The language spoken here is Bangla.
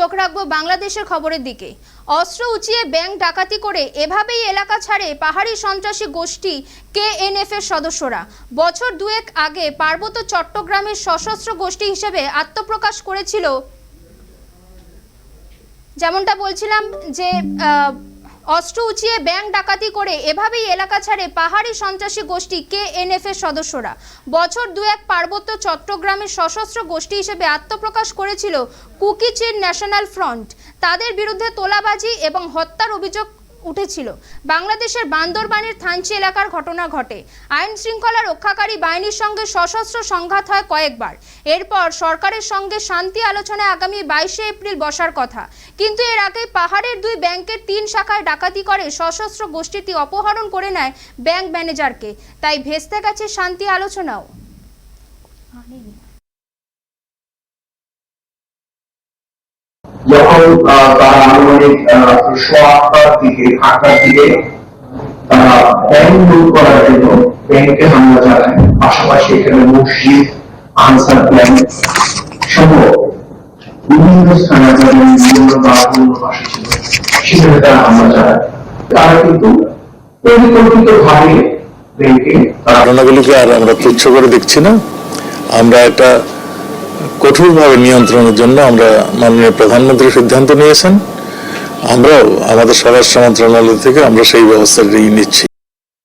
চোখ রাখব বাংলাদেশের খবরের দিকে। অস্ত্র উঁচিয়ে ব্যাংক ডাকাতি করে এভাবেই এলাকা ছাড়ে পাহাড়ি সন্ত্রাসী গোষ্ঠী কেএনএফ এর সদস্যরা। বছর দুয়েক আগে পার্বত্য চট্টগ্রামের সশস্ত্র গোষ্ঠী হিসেবে আত্মপ্রকাশ করেছিল। যেমনটা বলছিলাম যে অস্ত্র উঁচিয়ে ব্যাংক ডাকাতি করে এভাবেই এলাকা ছাড়ে পাহাড়ি সন্ত্রাসী গোষ্ঠী কে এর সদস্যরা। বছর দু এক পার্বত্য চট্টগ্রামের সশস্ত্র গোষ্ঠী হিসেবে আত্মপ্রকাশ করেছিল কুকিচের ন্যাশনাল ফ্রন্ট। তাদের বিরুদ্ধে তোলাবাজি এবং হত্যার অভিযোগ উঠেছিল। বাংলাদেশের বান্দরবানের থানচি এলাকার ঘটনা ঘটে। আইন শৃঙ্খলা রক্ষাকারী বাহিনীর সঙ্গে সশস্ত্র সংঘাত হয় কয়েকবার। এরপর সরকারের সঙ্গে শান্তি আলোচনায় আগামী বাইশে এপ্রিল বসার কথা। কিন্তু এর আগে পাহাড়ের দুই ব্যাংকের তিন শাখায় ডাকাতি করে সশস্ত্র গোষ্ঠীটি অপহরণ করে নেয় ব্যাংক ম্যানেজারকে। তাই ভেস্তে গেছে শান্তি আলোচনাও। যখন তারা আনুমানিক দিকে আটটার দিকে তারা ব্যাংক লুট করার জন্য ব্যাংকে হামলা চালায়। পাশাপাশি এখানে মসজিদ, আনসার ব্যাংক সহ বিভিন্ন স্থানে বিভিন্ন পাশে ছিল। সেখানে তারা হামলা চালায়। তারা কিন্তু পরিকল্পিত ভাবে ব্যাংকে আর আমরা তুচ্ছ করে দেখছি না। আমরা এটা কঠোরভাবে নিয়ন্ত্রণের জন্য আমরা মাননীয় প্রধানমন্ত্রী সিদ্ধান্ত নিয়েছেন। আমরাও আমাদের স্বরাষ্ট্র মন্ত্রণালয় থেকে আমরা সেই ব্যবস্থা নিচ্ছি।